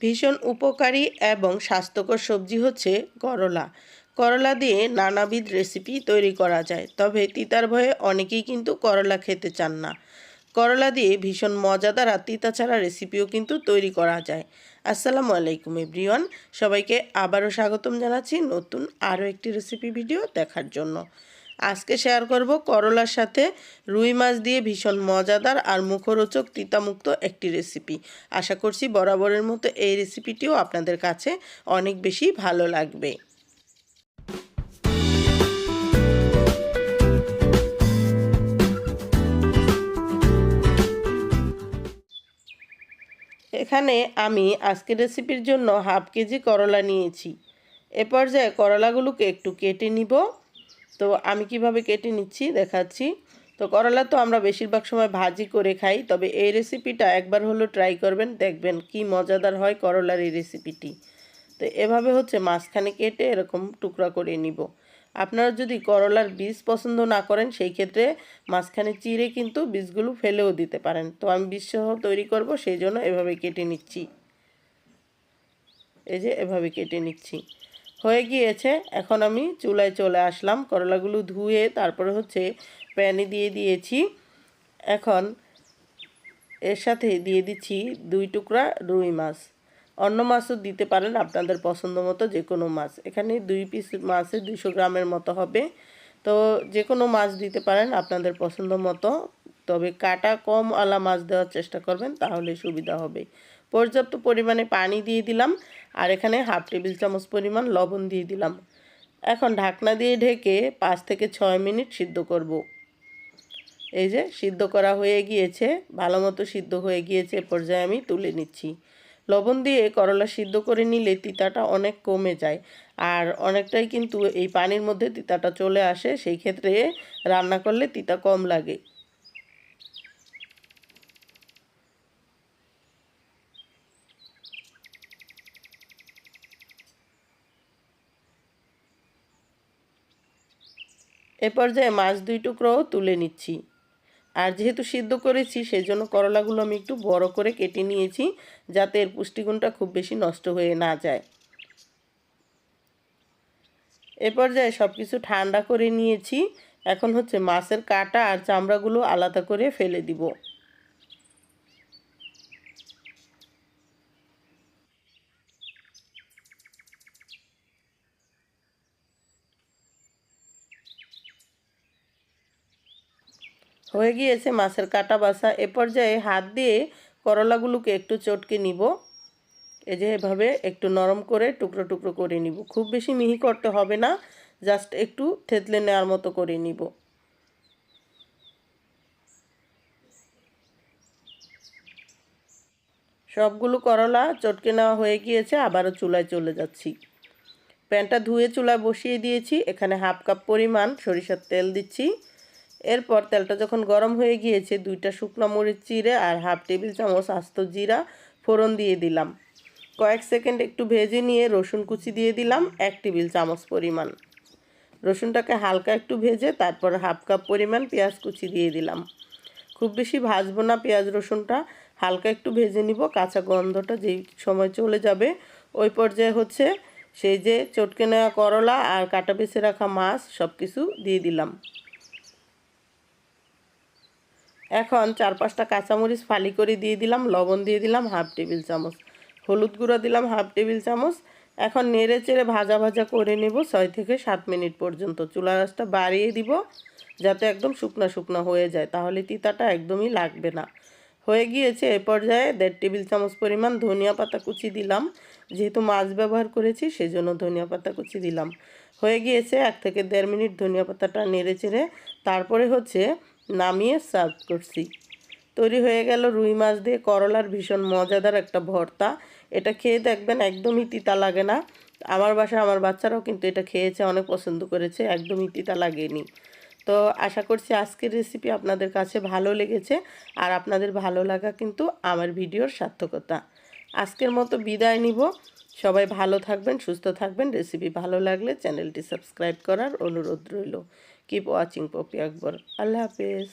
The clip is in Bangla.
ভীষণ উপকারী এবং স্বাস্থ্যকর সবজি হচ্ছে করলা। করলা দিয়ে নানাবিধ রেসিপি তৈরি করা যায়, তবে তিতার ভয়ে অনেকেই কিন্তু করলা খেতে চান না। করলা দিয়ে ভীষণ মজাদার আর তিতা ছাড়া রেসিপিও কিন্তু তৈরি করা যায়। আসসালামু আলাইকুম এভরিওয়ান, সবাইকে আবারও স্বাগতম জানাচ্ছি নতুন আরও একটি রেসিপি ভিডিও দেখার জন্য। আজকে শেয়ার করব করলার সাথে রুই মাছ দিয়ে ভীষণ মজাদার আর মুখরোচক তিতামুক্ত একটি রেসিপি আশা করছি বরাবরের মতো এই রেসিপিটিও আপনাদের কাছে অনেক বেশি ভালো লাগবে। এখানে আমি আজকের রেসিপির জন্য হাফ কেজি করলা নিয়েছি। এ পর্যায়ে করলাগুলোকে একটু কেটে নিব। তো আমি কীভাবে কেটে নিচ্ছি দেখাচ্ছি। তো করলা তো আমরা বেশিরভাগ সময় ভাজি করে খাই, তবে এই রেসিপিটা একবার হলো ট্রাই করবেন, দেখবেন কি মজাদার হয় করলার এই রেসিপিটি তো এভাবে হচ্ছে মাঝখানে কেটে এরকম টুকরা করে নিব। আপনারা যদি করলার বীজ পছন্দ না করেন, সেই ক্ষেত্রে মাঝখানে চিড়ে কিন্তু বীজগুলো ফেলেও দিতে পারেন। তো আমি বীজসহ তৈরি করব, সেই জন্য এভাবে কেটে নিচ্ছি। এই যে এভাবে কেটে নিচ্ছি। হয়ে গিয়েছে। এখন আমি চুলায় চলে আসলাম। করলাগুলো ধুয়ে তারপরে হচ্ছে প্যানে দিয়ে দিয়েছি। এখন এর সাথে দিয়ে দিচ্ছি দুই টুকরা রুই মাছ। অন্য মাছও দিতে পারেন আপনাদের পছন্দ মতো যে কোনো মাছ। এখানে দুই পিস মাছে দুশো গ্রামের মতো হবে। তো যে কোনো মাছ দিতে পারেন আপনাদের পছন্দ মতো। তবে কাটা কম আলা মাছ দেওয়ার চেষ্টা করবেন, তাহলে সুবিধা হবে। পর্যাপ্ত পরিমাণে পানি দিয়ে দিলাম, আর এখানে হাফ টেবিল চামচ পরিমাণ লবণ দিয়ে দিলাম। এখন ঢাকনা দিয়ে ঢেকে পাঁচ থেকে ছয় মিনিট সিদ্ধ করব। এই যে, সিদ্ধ করা হয়ে গিয়েছে, ভালো মতো সিদ্ধ হয়ে গিয়েছে পর্যায়ে আমি তুলে নিচ্ছি। লবণ দিয়ে করলা সিদ্ধ করে নিলে তিতাটা অনেক কমে যায়, আর অনেকটাই কিন্তু এই পানির মধ্যে তিতাটা চলে আসে, সেই ক্ষেত্রে রান্না করলে তিতা কম লাগে। এ পর্যায়ে মাছ দুই টুকরোও তুলে নিচ্ছি। আর যেহেতু সিদ্ধ করেছি সেই জন্য করলাগুলো আমি একটু বড় করে কেটে নিয়েছি, যাতে এর পুষ্টিগুণটা খুব বেশি নষ্ট হয়ে না যায়। এ পর্যায়ে সব কিছু ঠান্ডা করে নিয়েছি। এখন হচ্ছে মাছের কাটা আর চামড়াগুলো আলাদা করে ফেলে দিব। হয়ে গিয়েছে মাছের কাটা বাসা। এ পর্যায়ে হাত দিয়ে করলাগুলোকে একটু চটকে নিব। এই যে এভাবে একটু নরম করে টুকরো টুকরো করে নিব। খুব বেশি মিহি করতে হবে না, জাস্ট একটু থেতলে নেওয়ার মতো করে নিব। সবগুলো করলা চটকে নেওয়া হয়ে গিয়েছে, আবারও চুলায় চলে যাচ্ছি। প্যানটা ধুয়ে চুলায় বসিয়ে দিয়েছি। এখানে হাফ কাপ পরিমাণ সরিষার তেল দিচ্ছি। এরপর তেলটা যখন গরম হয়ে গিয়েছে, দুইটা শুকনো মরিচ চিড়ে আর হাফ টেবিল চামচ আস্ত জিরা ফোড়ন দিয়ে দিলাম। কয়েক সেকেন্ড একটু ভেজে নিয়ে রসুন কুচি দিয়ে দিলাম, এক টেবিল চামচ পরিমাণ। রসুনটাকে হালকা একটু ভেজে তারপর হাফ কাপ পরিমাণ পেঁয়াজ কুচি দিয়ে দিলাম। খুব বেশি ভাজবো না পেঁয়াজ রসুনটা, হালকা একটু ভেজে নিব, কাঁচা গন্ধটা যেই সময় চলে যাবে ওই পর্যায়ে হচ্ছে সেই যে চটকে নেওয়া করলা আর কাটা বেছে রাখা মাছ সব কিছু দিয়ে দিলাম। এখন চার পাঁচটা কাঁচামরিচ ফালি করে দিয়ে দিলাম, লবণ দিয়ে দিলাম, হাফ টেবিল চামচ। হলুদ গুঁড়ো দিলাম, হাফ টেবিল চামচ। এখন নেড়ে চেড়ে ভাজা ভাজা করে নেব ছয় থেকে সাত মিনিট পর্যন্ত। চুলা রাসটা বাড়িয়ে দিব যাতে একদম শুকনো শুকনো হয়ে যায়, তাহলে তিতাটা একদমই লাগবে না। হয়ে গিয়েছে এ পর্যায়ে দেড় টেবিল চামচ পরিমাণ ধনিয়া পাতা কুচি দিলাম। যেহেতু মাছ ব্যবহার করেছি, সেজন্য ধনিয়া পাতা কুচি দিলাম। হয়ে গিয়েছে এক থেকে দেড় মিনিট ধনিয়া পাতাটা নেড়ে চেড়ে, তারপরে হচ্ছে নামিয়ে সার্ভ করছি। তৈরি হয়ে গেল রুই মাছ দিয়ে করলার ভীষণ মজাদার একটা ভর্তা। এটা খেয়ে দেখবেন একদমই তিতা লাগে না। আমার বাসায় আমার বাচ্চারাও কিন্তু এটা খেয়েছে, অনেক পছন্দ করেছে, একদমই তিতা লাগেনি। তো আশা করছি আজকের রেসিপি আপনাদের কাছে ভালো লেগেছে আর আপনাদের ভালো লাগা কিন্তু আমার ভিডিওর সার্থকতা। আজকের মতো বিদায় নিব। সবাই ভালো থাকবেন, সুস্থ থাকবেন। রেসিপি ভালো লাগলে চ্যানেলটি সাবস্ক্রাইব করার অনুরোধ রইল। কিপ ওয়াচিং পপি আকবর আল্লাহ হাফেজ